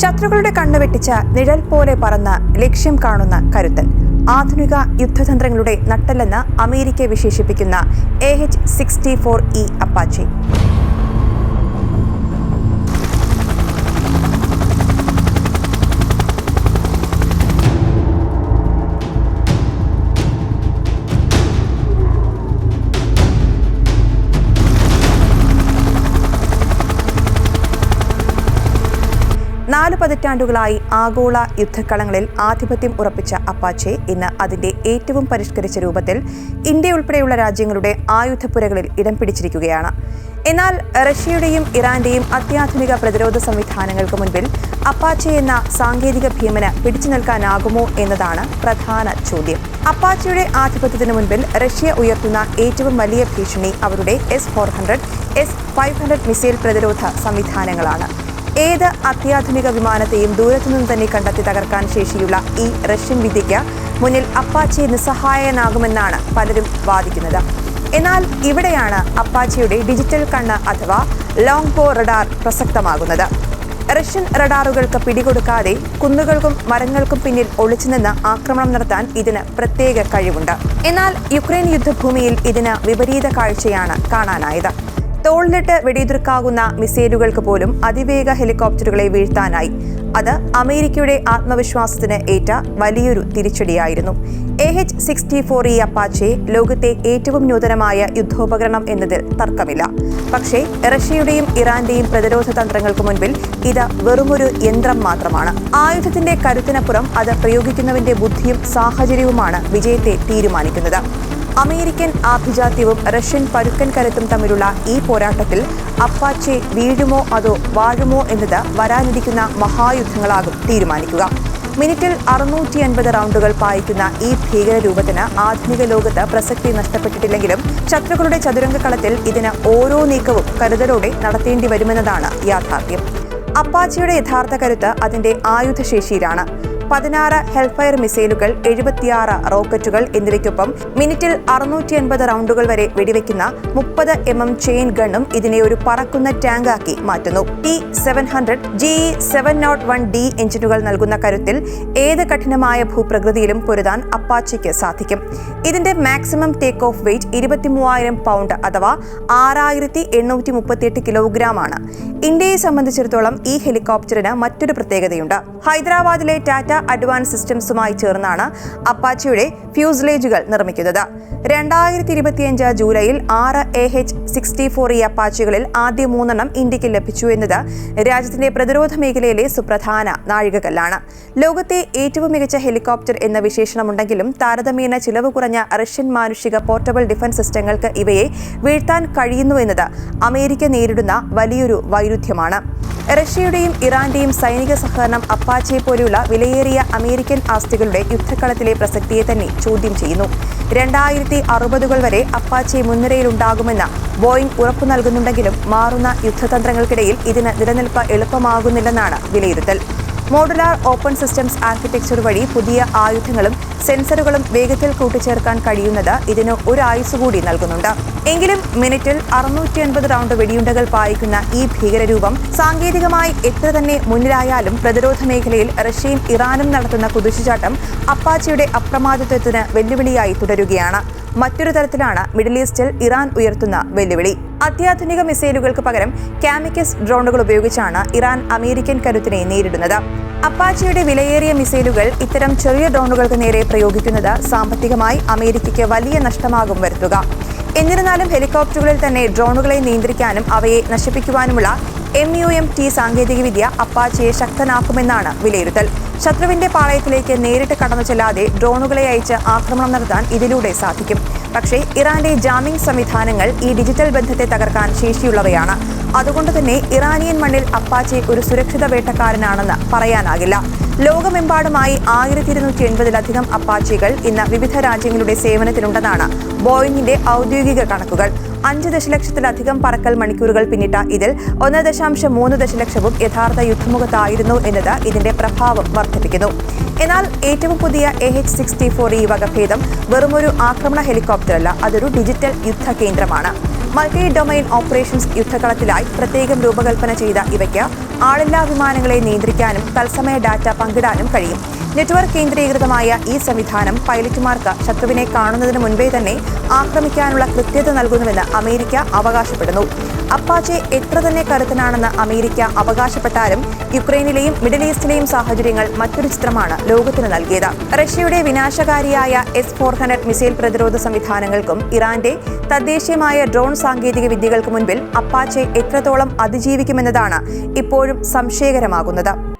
ശത്രുക്കളുടെ കണ്ണു വെട്ടിച്ച നിഴൽ പോലെ പറന്ന ലക്ഷ്യം കാണുന്ന കരുത്തൻ ആധുനിക യുദ്ധതന്ത്രങ്ങളുടെ നട്ടല്ലെന്ന് അമേരിക്ക വിശേഷിപ്പിക്കുന്ന A H sixty four E Apache പതിറ്റാണ്ടുകളായി ആഗോള യുദ്ധക്കളങ്ങളിൽ ആധിപത്യം ഉറപ്പിച്ച അപ്പാച്ചെ ഇന്ന് അതിന്റെ ഏറ്റവും പരിഷ്കരിച്ച രൂപത്തിൽ ഇന്ത്യ ഉൾപ്പെടെയുള്ള രാജ്യങ്ങളുടെ ആയുധപ്പുരകളിൽ ഇടം പിടിച്ചിരിക്കുകയാണ്. എന്നാൽ റഷ്യയുടെയും ഇറാന്റെയും അത്യാധുനിക പ്രതിരോധ സംവിധാനങ്ങൾക്ക് മുൻപിൽ അപ്പാച്ചെ എന്ന സാങ്കേതിക ഭീമന് പിടിച്ചു നിൽക്കാനാകുമോ എന്നതാണ് പ്രധാന ചോദ്യം. അപ്പാച്ചയുടെ ആധിപത്യത്തിന് മുൻപിൽ റഷ്യ ഉയർത്തുന്ന ഏറ്റവും വലിയ ഭീഷണി അവരുടെ S four hundred S five hundred missile പ്രതിരോധ സംവിധാനങ്ങളാണ്. ഏത് അത്യാധുനിക വിമാനത്തെയും ദൂരത്തുനിന്ന് തന്നെ കണ്ടെത്തി തകർക്കാൻ ശേഷിയുള്ള ഈ റഷ്യൻ വിദ്യയ്ക്ക് മുന്നിൽ അപ്പാച്ചി നിസ്സഹായനാകുമെന്നാണ് പലരും വാദിക്കുന്നത്. എന്നാൽ ഇവിടെയാണ് അപ്പാച്ചിയുടെ ഡിജിറ്റൽ കണ്ണ് അഥവാ ലോങ് പോ റഡാർ പ്രസക്തമാകുന്നത്. റഷ്യൻ റഡാറുകൾക്ക് പിടികൊടുക്കാതെ കുന്നുകൾക്കും മരങ്ങൾക്കും പിന്നിൽ ഒളിച്ചുനിന്ന് ആക്രമണം നടത്താൻ ഇതിന് പ്രത്യേക കഴിവുണ്ട്. എന്നാൽ യുക്രൈൻ യുദ്ധഭൂമിയിൽ ഇതിന് വിപരീത കാഴ്ചയാണ് കാണാനായത്. തോളിലിട്ട് വെടിയുതിർക്കാകുന്ന മിസൈലുകൾക്ക് പോലും അതിവേഗ ഹെലികോപ്റ്ററുകളെ വീഴ്ത്താനായി. അത് അമേരിക്കയുടെ ആത്മവിശ്വാസത്തിന് ഏറ്റ വലിയൊരു തിരിച്ചടിയായിരുന്നു. A H sixty four E Apache ലോകത്തെ ഏറ്റവും നൂതനമായ യുദ്ധോപകരണം എന്നതിൽ തർക്കമില്ല. പക്ഷേ റഷ്യയുടെയും ഇറാന്റെയും പ്രതിരോധ തന്ത്രങ്ങൾക്ക് മുൻപിൽ ഇത് വെറുമൊരു യന്ത്രം മാത്രമാണ്. ആയുധത്തിന്റെ കരുത്തിനപ്പുറം അത് പ്രയോഗിക്കുന്നവന്റെ ബുദ്ധിയും സാഹചര്യവുമാണ് വിജയത്തെ തീരുമാനിക്കുന്നത്. അമേരിക്കൻ ആഭിജാത്യവും റഷ്യൻ പരുക്കൻ കരുത്തും തമ്മിലുള്ള ഈ പോരാട്ടത്തിൽ അപ്പാച്ചെ വീഴുമോ അതോ വാഴുമോ എന്നത് വരാനിരിക്കുന്ന മഹായുദ്ധങ്ങളാകും തീരുമാനിക്കുക. മിനിറ്റിൽ അറുന്നൂറ്റി അൻപത് റൗണ്ടുകൾ പായിക്കുന്ന ഈ ഭീകരരൂപത്തിന് ആധുനിക ലോകത്ത് പ്രസക്തി നഷ്ടപ്പെട്ടിട്ടില്ലെങ്കിലും ശത്രുക്കളുടെ ചതുരംഗക്കളത്തിൽ ഇതിന് ഓരോ നീക്കവും കരുതലോടെ നടത്തേണ്ടി വരുമെന്നതാണ് യാഥാർത്ഥ്യം. അപ്പാച്ചിയുടെ യഥാർത്ഥ കരുത്ത് അതിന്റെ ആയുധശേഷിയിലാണ്. പതിനാറ് ഹെൽഫയർ മിസൈലുകൾ എഴുപത്തിയാറ് റോക്കറ്റുകൾ എന്നിവയ്ക്കൊപ്പം മിനിറ്റിൽ അറുന്നൂറ്റി എൺപത് റൗണ്ടുകൾ വരെ വെടിവെക്കുന്ന മുപ്പത് എം എം ചെയിൻ ഗണ്ണും ഇതിനെ ഒരു പറക്കുന്ന ടാങ്കാക്കി മാറ്റുന്നു. T seven hundred G seven nought one D എഞ്ചിനുകൾ നൽകുന്ന കരുത്തിൽ ഏത് കഠിനമായ ഭൂപ്രകൃതിയിലും പൊരുതാൻ അപ്പാച്ചയ്ക്ക് സാധിക്കും. ഇതിന്റെ മാക്സിമം ടേക്ക് ഓഫ് വെയിറ്റ് ഇരുപത്തിമൂവായിരം പൗണ്ട് അഥവാ ആറായിരത്തി എണ്ണൂറ്റി മുപ്പത്തിയെട്ട് കിലോഗ്രാം ആണ് ഇന്ത്യയെ സംബന്ധിച്ചിടത്തോളം ഈ ഹെലികോപ്റ്ററിന് മറ്റൊരു പ്രത്യേകതയുണ്ട്. ഹൈദരാബാദിലെ ടാറ്റ അഡ്വാൻസ് സിസ്റ്റംസുമായി ചേർന്നാണ് അപ്പാച്ചിയുടെ ഫ്യൂസ്ലേജുകൾ നിർമ്മിക്കുന്നത്. രണ്ടായിരത്തി ഇരുപത്തിയഞ്ച് ജൂലൈയിൽ ആറ് A H sixty four E അപ്പാച്ചികളിൽ ആദ്യ മൂന്നെണ്ണം ഇന്ത്യയ്ക്ക് ലഭിച്ചു എന്നത് രാജ്യത്തിന്റെ പ്രതിരോധ മേഖലയിലെ സുപ്രധാന നാഴികകല്ലാണ് ലോകത്തെ ഏറ്റവും മികച്ച ഹെലികോപ്റ്റർ എന്ന വിശേഷണമുണ്ടെങ്കിലും താരതമ്യേന ചിലവ് കുറഞ്ഞ റഷ്യൻ മാനുഷിക പോർട്ടബിൾ ഡിഫൻസ് സിസ്റ്റങ്ങൾക്ക് ഇവയെ വീഴ്ത്താൻ കഴിയുന്നുവെന്നത് അമേരിക്ക നേരിടുന്ന വലിയൊരു വൈരുദ്ധ്യമാണ്. റഷ്യയുടെയും ഇറാന്റെയും സൈനിക സഹകരണം അപ്പാച്ചെ പോലെയുള്ള വിലയേറിയ അമേരിക്കൻ ആസ്തികളുടെ യുദ്ധക്കളത്തിലെ പ്രസക്തിയെ തന്നെ ചോദ്യം ചെയ്യുന്നു. രണ്ടായിരത്തി അറുപതുകൾ വരെ അപ്പാച്ചെ മുൻനിരയിലുണ്ടാകുമെന്ന് ബോയിംഗ് ഉറപ്പു നൽകുന്നുണ്ടെങ്കിലും മാറുന്ന യുദ്ധതന്ത്രങ്ങൾക്കിടയിൽ ഇതിന് നിലനിൽപ്പ് എളുപ്പമാകുന്നില്ലെന്നാണ് വിലയിരുത്തൽ. മോഡുലാർ ഓപ്പൺ സിസ്റ്റംസ് ആർക്കിടെക്ചർ വഴി പുതിയ ആയുധങ്ങളും സെൻസറുകളും വേഗത്തിൽ കൂട്ടിച്ചേർക്കാൻ കഴിയുന്നത് ഇതിന് ഒരു ആയുസ് കൂടി നൽകുന്നുണ്ട്. എങ്കിലും മിനിറ്റിൽ അറുന്നൂറ്റി അൻപത് റൗണ്ട് വെടിയുണ്ടകൾ പായിക്കുന്ന ഈ ഭീകരരൂപം സാങ്കേതികമായി എത്ര തന്നെ മുന്നിലായാലും പ്രതിരോധ മേഖലയിൽ റഷ്യയും ഇറാനും നടത്തുന്ന കുതിച്ചുചാട്ടം അപ്പാച്ചിയുടെ അപ്രമാദിത്വത്തിന് വെല്ലുവിളിയായി തുടരുകയാണ്. മറ്റൊരു തരത്തിലാണ് മിഡിൽ ഈസ്റ്റിൽ ഇറാൻ ഉയർത്തുന്ന വെല്ലുവിളി. അത്യാധുനിക മിസൈലുകൾക്ക് പകരം കാമിക്കസ് ഡ്രോണുകൾ ഉപയോഗിച്ചാണ് ഇറാൻ അമേരിക്കൻ കരുത്തിനെ നേരിടുന്നത്. അപ്പാച്ചിയുടെ വിലയേറിയ മിസൈലുകൾ ഇത്തരം ചെറിയ ഡ്രോണുകൾക്ക് നേരെ പ്രയോഗിക്കുന്നത് സാമ്പത്തികമായി അമേരിക്കയ്ക്ക് വലിയ നഷ്ടമാകും വരുത്തുക. എന്നിരുന്നാലും ഹെലികോപ്റ്ററുകളിൽ തന്നെ ഡ്രോണുകളെ നിയന്ത്രിക്കാനും അവയെ നശിപ്പിക്കുവാനുമുള്ള എം യു എം ടി സാങ്കേതികവിദ്യ അപ്പാച്ചയെ ശക്തനാക്കുമെന്നാണ് വിലയിരുത്തൽ. ശത്രുവിന്റെ പാളയത്തിലേക്ക് നേരിട്ട് കടന്നു ചെല്ലാതെ ഡ്രോണുകളെ അയച്ച് ആക്രമണം നടത്താൻ ഇതിലൂടെ സാധിക്കും. പക്ഷേ ഇറാന്റെ ജാമിംഗ് സംവിധാനങ്ങൾ ഈ ഡിജിറ്റൽ ബന്ധത്തെ തകർക്കാൻ ശേഷിയുള്ളവയാണ്. അതുകൊണ്ട് തന്നെ ഇറാനിയൻ മണ്ണിൽ അപ്പാച്ചെ ഒരു സുരക്ഷിത വേട്ടക്കാരനാണെന്ന് പറയാനാകില്ല. ലോകമെമ്പാടുമായി ആയിരത്തി ഇരുന്നൂറ്റി എൺപതിലധികം അപ്പാച്ചികൾ ഇന്ന് വിവിധ രാജ്യങ്ങളുടെ സേവനത്തിലുണ്ടെന്നാണ് ബോയിങ്ങിന്റെ ഔദ്യോഗിക കണക്കുകൾ. അഞ്ച് ദശലക്ഷത്തിലധികം പറക്കൽ മണിക്കൂറുകൾ പിന്നിട്ട ഇതിൽ ഒന്ന് ദശാംശം മൂന്ന് ദശലക്ഷവും യഥാർത്ഥ യുദ്ധമുഖത്തായിരുന്നു എന്നത് ഇതിന്റെ പ്രഭാവം വർദ്ധിപ്പിക്കുന്നു. എന്നാൽ ഏറ്റവും പുതിയ എ എച്ച് സിക്സ്റ്റി ഫോർ ഈ വകഭേദം വെറുമൊരു ആക്രമണ ഹെലികോപ്റ്ററല്ല അതൊരു ഡിജിറ്റൽ യുദ്ധ കേന്ദ്രമാണ് മൾട്ടി ഡൊമൈൻ ഓപ്പറേഷൻസ് യുദ്ധകളത്തിലായി പ്രത്യേകം രൂപകൽപ്പന ചെയ്ത ഇവയ്ക്ക് ആളില്ലാ വിമാനങ്ങളെ നിയന്ത്രിക്കാനും തത്സമയ ഡാറ്റ പങ്കിടാനും കഴിയും. നെറ്റ്വർക്ക് കേന്ദ്രീകൃതമായ ഈ സംവിധാനം പൈലറ്റുമാർക്ക് ശത്രുവിനെ കാണുന്നതിന് മുൻപേ തന്നെ ആക്രമിക്കാനുള്ള കൃത്യത നൽകുന്നുവെന്ന് അമേരിക്ക അവകാശപ്പെടുന്നു. അപ്പാച്ചെ എത്ര തന്നെ കരുത്തനാണെന്ന് അമേരിക്ക അവകാശപ്പെട്ടാലും യുക്രൈനിലെയും മിഡിൽ ഈസ്റ്റിലെയും സാഹചര്യങ്ങൾ മറ്റൊരു ചിത്രമാണ് ലോകത്തിന് നൽകിയത്. റഷ്യയുടെ വിനാശകാരിയായ എസ് ഫോർ ഹൺഡ്രഡ് മിസൈൽ പ്രതിരോധ സംവിധാനങ്ങൾക്കും ഇറാന്റെ തദ്ദേശീയമായ ഡ്രോൺ സാങ്കേതിക വിദ്യകൾക്ക് മുൻപിൽ അപ്പാച്ചെ എത്രത്തോളം അതിജീവിക്കുമെന്നതാണ് ഇപ്പോഴും സംശയകരമാകുന്നത്.